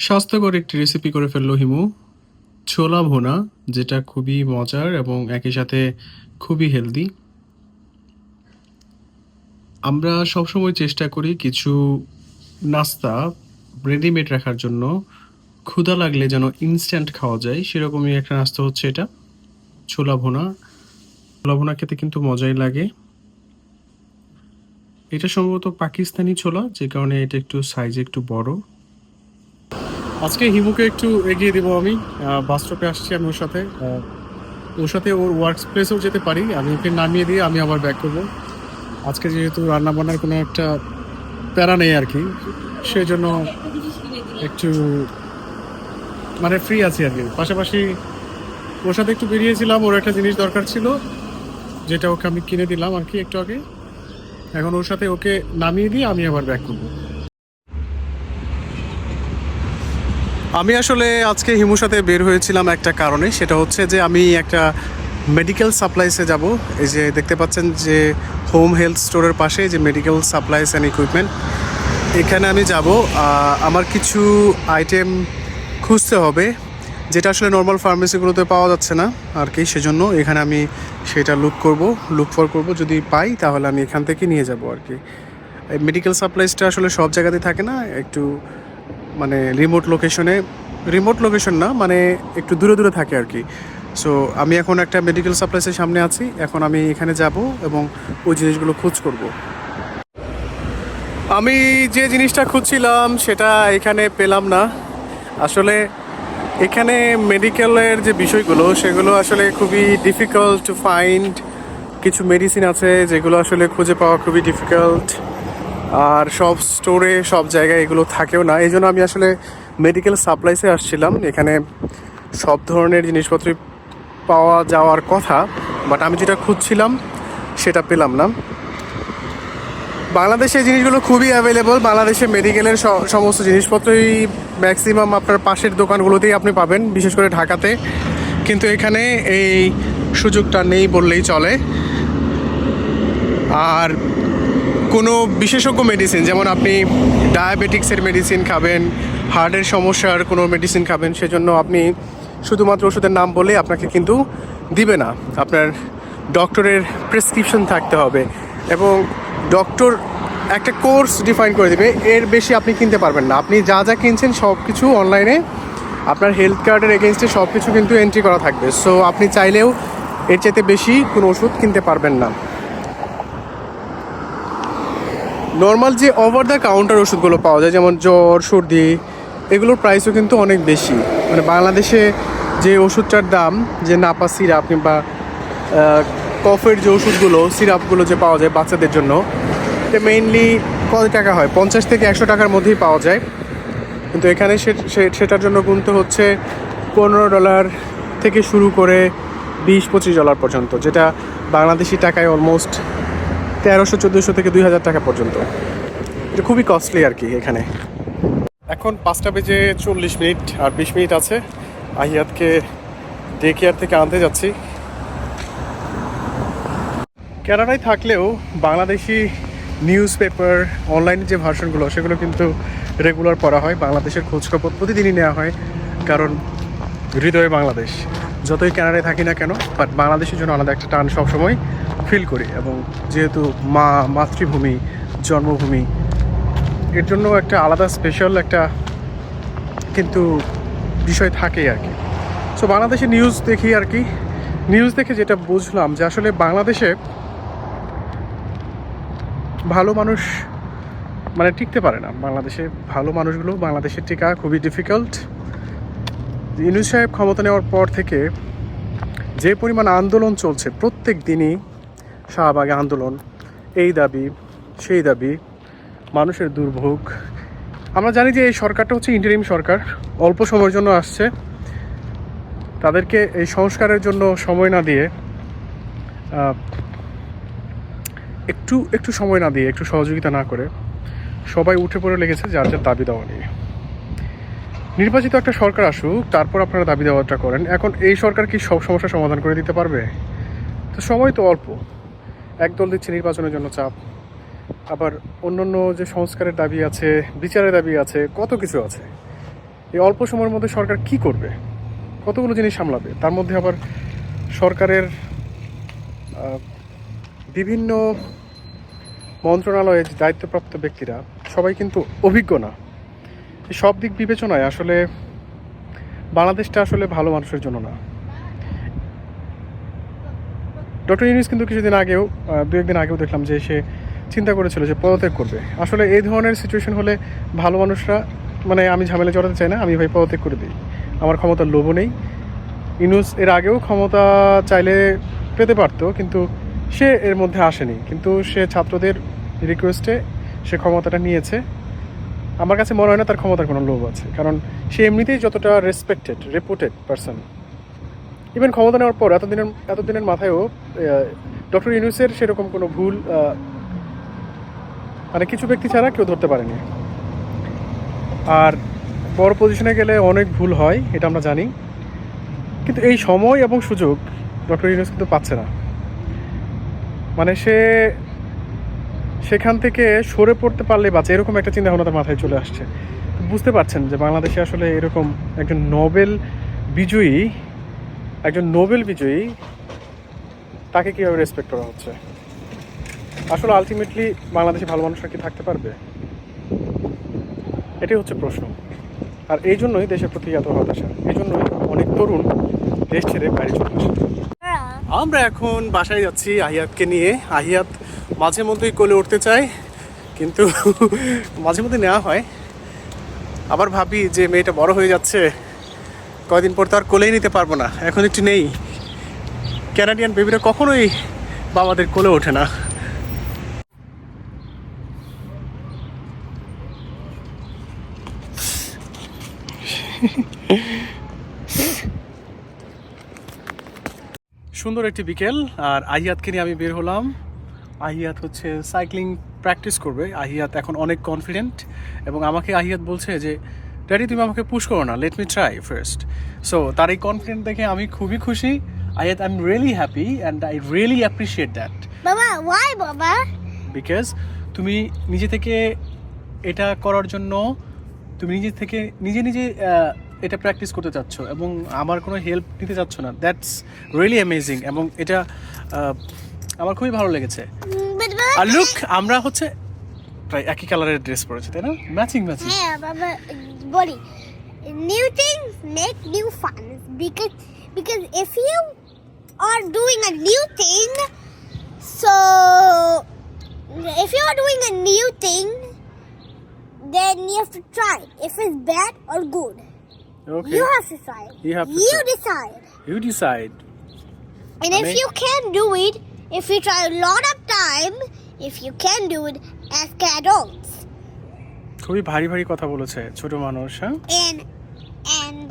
স্বাস্থ্যকর একটি রেসিপি করে ফেলল হিমু। ছোলা ভুনা, যেটা খুবই মজার এবং একই সাথে খুবই হেলদি আমরা সবসময় চেষ্টা করি কিছু নাস্তা রেডিমেড রাখার জন্য। ক্ষুধা লাগলে যেন ইনস্ট্যান্ট খাওয়া যায়, সেরকমই একটা নাস্তা হচ্ছে এটা। ছোলা ভুনা। ছোলা ভুনা খেতে কিন্তু মজাই লাগে। এটা সম্ভবত পাকিস্তানি ছোলা, যে কারণে এটা একটু সাইজ একটু বড়। আজকে হিমুকে একটু এগিয়ে দিব আমি। বাস স্টপে আসছি আমি ওর সাথে। ওর সাথে ওর ওয়ার্ক প্লেসেও যেতে পারি। আমি ওকে নামিয়ে দিয়ে আমি আবার ব্যাক করব। আজকে যেহেতু রান্না বান্নার কোনো একটা প্যারা নেই আর কি সেই জন্য একটু মানে ফ্রি আছি আর কি। পাশাপাশি ওর সাথে একটু বেরিয়েছিলাম, ওর একটা জিনিস দরকার ছিল, যেটা ওকে আমি কিনে দিলাম আর কি একটু আগে। এখন ওর সাথে ওকে নামিয়ে দিয়ে আমি আবার ব্যাক করব। আমি আসলে আজকে হিমুর সাথে বের হয়েছিলাম একটা কারণে, সেটা হচ্ছে যে আমি একটা মেডিকেল সাপ্লাইসে যাব। এই যে দেখতে পাচ্ছেন যে হোম হেলথ স্টোরের পাশে যে মেডিকেল সাপ্লাইস অ্যান্ড ইকুইপমেন্ট এখানে আমি যাব। আমার কিছু আইটেম খুঁজতে হবে, যেটা আসলে নর্মাল ফার্মেসিগুলোতে পাওয়া যাচ্ছে না আর কি, সেজন্য এখানে আমি সেটা লুক করব লুক ফর করব। যদি পাই তাহলে আমি এখান থেকে নিয়ে যাব আর কি। মেডিকেল সাপ্লাইসটা আসলে সব জায়গাতেই থাকে না, একটু মানে রিমোট লোকেশনে রিমোট লোকেশন না মানে একটু দূরে দূরে থাকে আর কি। সো আমি এখন একটা মেডিকেল সাপ্লাইসের সামনে আছি, এখন আমি এখানে যাব এবং ওই জিনিসগুলো খোঁজ করব। আমি যে জিনিসটা খুঁজছিলাম, সেটা এখানে পেলাম না। আসলে এখানে মেডিকেলের যে বিষয়গুলো, সেগুলো আসলে খুবই ডিফিকাল্ট টু ফাইন্ড কিছু মেডিসিন আছে, যেগুলো আসলে খুঁজে পাওয়া খুবই ডিফিকাল্ট আর সব স্টোরে সব জায়গায় এগুলো থাকেও না। এই জন্য আমি আসলে মেডিকেল সাপ্লাইসে আসছিলাম। এখানে সব ধরনের জিনিসপত্রই পাওয়া যাওয়ার কথা বাট আমি যেটা খুঁজছিলাম সেটা পেলাম না। বাংলাদেশে জিনিসগুলো খুবই অ্যাভেলেবল বাংলাদেশে মেডিকেলের সমস্ত জিনিসপত্রই ম্যাক্সিমাম আপনার পাশের দোকানগুলোতেই আপনি পাবেন, বিশেষ করে ঢাকাতে। কিন্তু এখানে এই সুযোগটা নেই বললেই চলে। আর কোনো বিশেষজ্ঞ মেডিসিন যেমন আপনি ডায়াবেটিক্সের মেডিসিন খাবেন হার্টের সমস্যার কোনো মেডিসিন খাবেন, সেজন্য আপনি শুধুমাত্র ওষুধের নাম বলে আপনাকে কিন্তু দিবে না। আপনার ডক্টরের প্রেসক্রিপশন থাকতে হবে এবং ডক্টর একটা কোর্স ডিফাইন করে দেবে, এর বেশি আপনি কিনতে পারবেন না। আপনি যা যা কিনছেন সব কিছু অনলাইনে আপনার হেলথ কার্ডের এগেনস্টে সব কিছু কিন্তু এন্ট্রি করা থাকবে। সো আপনি চাইলেও এর চাইতে বেশি কোনো ওষুধ কিনতে পারবেন না। নর্মাল যে ওভার দ্য কাউন্টার ওষুধগুলো পাওয়া যায়, যেমন জ্বর, সর্দি, এগুলোর প্রাইসও কিন্তু অনেক বেশি। মানে বাংলাদেশে যে ওষুধটার দাম, যে নাপা সিরাপ কিংবা কফের যে ওষুধগুলো সিরাপগুলো যে পাওয়া যায় বাচ্চাদের জন্য, এটা মেইনলি কত টাকা হয়? পঞ্চাশ থেকে একশো টাকার মধ্যেই পাওয়া যায়। কিন্তু এখানে সেটার জন্য গুনতে হচ্ছে পনেরো ডলার থেকে শুরু করে বিশ, পঁচিশ ডলার পর্যন্ত, যেটা বাংলাদেশি টাকায় অলমোস্ট তেরোশো, চোদ্দোশো থেকে দুই হাজার টাকা পর্যন্ত। এটা খুবই কস্টলি আর কি এখানে। এখন পাঁচটা বেজে চল্লিশ মিনিট আর বিশ মিনিট আছে। আহিয়াতকে ডে কেয়ার থেকে আনতে যাচ্ছি। কানাডায় থাকলেও বাংলাদেশি নিউজ পেপার অনলাইনে যে ভার্সনগুলো, সেগুলো কিন্তু রেগুলার পড়া হয়। বাংলাদেশের খোঁজখবর প্রতিদিনই নেওয়া হয়, কারণ হৃদয়ে বাংলাদেশ। যতই কানাডায় থাকি না কেন বাট বাংলাদেশের জন্য আলাদা একটা টান সবসময় ফিল করি এবং যেহেতু মা, মাতৃভূমি, জন্মভূমি, এর জন্য একটা আলাদা স্পেশাল একটা কিন্তু বিষয় থাকে আর কি। সো বাংলাদেশে নিউজ দেখি আর কি। নিউজ দেখে যেটা বুঝলাম যে আসলে বাংলাদেশে ভালো মানুষ মানে টিকতে পারে না। বাংলাদেশে ভালো মানুষগুলো বাংলাদেশের টিকা খুবই ডিফিকাল্ট ইউনুস সাহেব ক্ষমতা নেওয়ার পর থেকে যে পরিমাণ আন্দোলন চলছে, প্রত্যেক দিনই শাহবাগে আন্দোলন। এই দাবি, সেই দাবি, মানুষের দুর্ভোগ। আমরা জানি যে এই সরকারটা হচ্ছে ইন্টারিম সরকার, অল্প সময়ের জন্য আসছে। তাদেরকে এই সংস্কারের জন্য সময় না দিয়ে একটু একটু সময় না দিয়ে, একটু সহযোগিতা না করে সবাই উঠে পড়ে লেগেছে যার যার দাবি দেওয়া নিয়ে। নির্বাচিত একটা সরকার আসুক, তারপর আপনারা দাবি দেওয়াটা করেন। এখন এই সরকার কি সব সমস্যার সমাধান করে দিতে পারবে? তো সময় তো অল্প। একদল দিচ্ছে নির্বাচনের জন্য চাপ। আবার অন্যান্য যে সংস্কারের দাবি আছে, বিচারের দাবি আছে, কত কিছু আছে। এই অল্প সময়ের মধ্যে সরকার কি করবে? কতগুলো জিনিস সামলাবে? তার মধ্যে আবার সরকারের বিভিন্ন মন্ত্রণালয়ে যে দায়িত্বপ্রাপ্ত ব্যক্তিরা, সবাই কিন্তু অভিজ্ঞ না। সব দিক বিবেচনায় আসলে বাংলাদেশটা আসলে ভালো মানুষের জন্য না। ডক্টর ইউনিস কিন্তু কিছুদিন আগেও দু একদিন আগেও দেখলাম যে সে চিন্তা করেছিল যে পদত্যাগ করবে। আসলে এই ধরনের সিচুয়েশন হলে ভালো মানুষরা মানে আমি ঝামেলা জড়াতে চাই না, আমি ভাই পদত্যাগ করে দিই। আমার ক্ষমতার লোভও নেই। ইনুস এর আগেও ক্ষমতা চাইলে পেতে পারতো, কিন্তু সে এর মধ্যে আসেনি। কিন্তু সে ছাত্রদের রিকোয়েস্টে সে ক্ষমতাটা নিয়েছে। আমার কাছে মনে হয় না তার ক্ষমতার কোনো লোভ আছে। কারণ সে এমনিতেই যতটা রেসপেক্টেড রেপুটেড পারসন ইভেন ক্ষমতা নেওয়ার পর, এতদিনের এতদিনের মাথায়ও ডক্টর ইউনুসের সেরকম কোনো ভুল মানে কিছু ব্যক্তি ছাড়া কেউ ধরতে পারেনি। আর বড় পজিশনে গেলে অনেক ভুল হয়, এটা আমরা জানি। কিন্তু এই সময় এবং সুযোগ ডক্টর ইউনুস কিন্তু পাচ্ছে না। মানে সে সেখান থেকে সরে পড়তে পারলে বাঁচে এরকম একটা চিন্তা ভাবনা তার মাথায় চলে আসছে। বুঝতে পারছেন যে বাংলাদেশে আসলে এরকম একজন নোবেল বিজয়ী একজন নোবেল বিজয়ী তাকে কীভাবে রেসপেক্ট করা হচ্ছে? আসলে আলটিমেটলি বাংলাদেশে ভালো মানুষরা কি থাকতে পারবে? এটাই হচ্ছে প্রশ্ন। আর এই জন্যই দেশের প্রতি এত হতাশা। এই জন্যই অনেক তরুণ দেশ ছেড়ে বাইরে চলে আসে। আমরা এখন বাসায় যাচ্ছি আহিয়াতকে নিয়ে। আহিয়াত মাঝে মধ্যেই কোলে উঠতে চাই, কিন্তু মাঝে মধ্যে নেওয়া হয়। আবার ভাবি যে মেয়েটা বড় হয়ে যাচ্ছে, কয়দিন পর তো আর কোলেই নিতে পারব না। এখন একটু নেই। ক্যানাডিয়ান বেবিরা কখনোই বাবাদের কোলে ওঠে না। সুন্দর একটি বিকেল, আর আহিয়াতকে নিয়ে আমি বের হলাম। আহিয়াত হচ্ছে সাইক্লিং প্র্যাকটিস করবে। আহিয়াত এখন অনেক কনফিডেন্ট এবং আমাকে আহিয়াত বলছে যে ড্যাডি তুমি আমাকে পুশ করো না let me try first so তার এই কনফিডেন্ট দেখে আমি খুবই খুশি। Ahiyat I am really happy and I really appreciate that Baba, why, Baba? Because তুমি নিজে থেকে এটা করার জন্য তুমি নিজে থেকে নিজে নিজে এটা প্র্যাকটিস করতে চাচ্ছ এবং আমার কোনো হেল্প নিতে চাচ্ছ না। দ্যাটস রিয়েলি অ্যামেজিং এবং এটা আমার খুবই ভালো লেগেছে Mm, আর লুক আমরা হচ্ছে প্রায় একই কালারের ড্রেস পরেছি তাই না matching matching yeah, Baba, buddy. New things make new fun because because if you are doing a new thing, so if you are doing a new thing, then you have to try if it's bad or good. Okay You have to try. You have to You try. decide. You decide And if Amazing. you can do it, if you try a lot of time, if you can do it, ask adults. খুবই ভারী ভারী কথা বলেছে ছোট মানুষ হ্যাঁ And and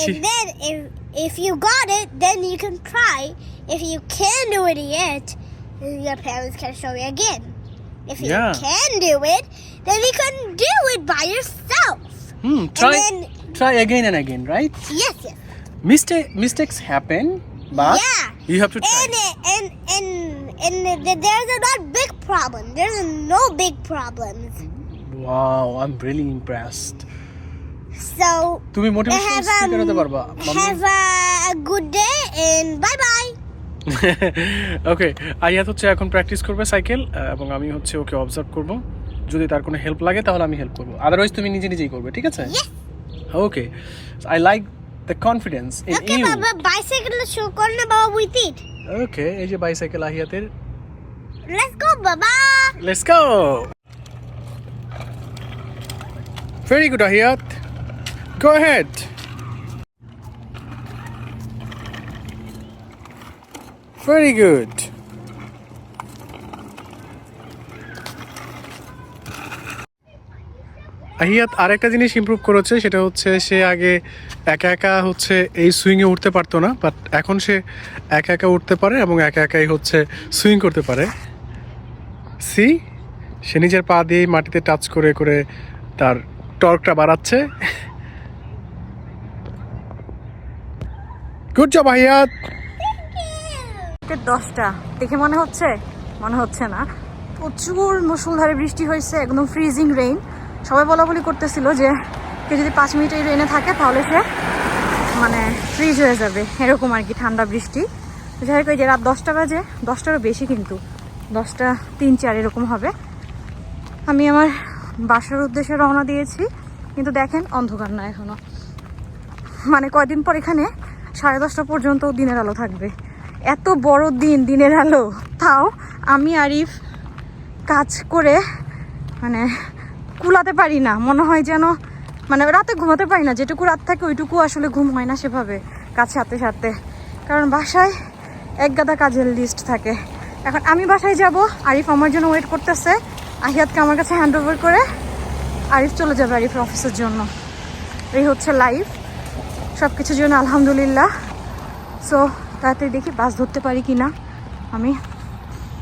She- and then if if you got it, then you can try. If you can do it yet, your parents can show you again. If you Yeah. can do it, then you can do it by yourself. Hmm try then- try again and again right Yes, yes. Mistake mistakes happen but Yeah. You have to try And and and and th- there's a not big problem. There's no big problems. I am really impressed So তুমি motivational have speaker হতে um, পারবা have a good day and bye bye. Okay Aiyat হচ্ছে এখন practice করবে cycle এবং আমি হচ্ছে ওকে observe করব যদি তার কোনো হেল্প লাগে তাহলে আমি হেল্প করব আদারওয়াইজ তুমি নিজে নিজেই করবে ঠিক আছে. Okay I like the confidence in Okay, you Baba, bicycle show corner Baba with it. Okay এই যে বাইসাইকেল আহিয়াতের Let's go, Baba. Let's go very good Ahiyat go head very good Ahiyat আরেকটা জিনিস ইমপ্রুভ করেছে, সেটা হচ্ছে সে আগে একা একা হচ্ছে এই সুইংয়ে উঠতে পারতো না বাট এখন সে একা একা উঠতে পারে এবং একা একাই হচ্ছে সুইং করতে পারে। সি সে নিজের পা দিয়ে মাটিতে টাচ করে করে তার টর্কটা বাড়াচ্ছে। Good job Ahiyat. দশটা? দেখে মনে হচ্ছে? মনে হচ্ছে না। প্রচুর মুসুলধারে বৃষ্টি হয়েছে, একদম ফ্রিজিং রেইন সবাই বলা বলি করতেছিল যে কেউ যদি পাঁচ মিনিট এই রেনে থাকে তাহলে সে মানে ফ্রিজ হয়ে যাবে, এরকম আর কি ঠান্ডা বৃষ্টি। যাই হোক যে রাত দশটা বাজে, দশটারও বেশি কিন্তু, দশটা তিন, চার এরকম হবে। আমি আমার বাসার উদ্দেশ্যে রওনা দিয়েছি, কিন্তু দেখেন অন্ধকার না এখনও মানে কয়দিন পর এখানে সাড়ে দশটা পর্যন্ত দিনের আলো থাকবে। এত বড় দিন, দিনের আলো। তাও আমি আরিফ কাজ করে মানে কুলাতে পারি না। মনে হয় যেন মানে রাতে ঘুমাতে পারি না। যেটুকু রাত থাকে, ওইটুকু আসলে ঘুম হয় না সেভাবে কাজ সাথে সাথে কারণ বাসায় এক গাদা কাজের লিস্ট থাকে। এখন আমি বাসায় যাব, আরিফ আমার জন্য ওয়েট করতেছে। আহিয়াতকে আমার কাছে হ্যান্ড ওভার করে, আরিফ চলে যাবে আরিফের অফিসের জন্য। এই হচ্ছে লাইফ সব কিছুর জন্য আলহামদুলিল্লাহ। সো তাড়াতাড়ি দেখি বাস ধরতে পারি কি না আমি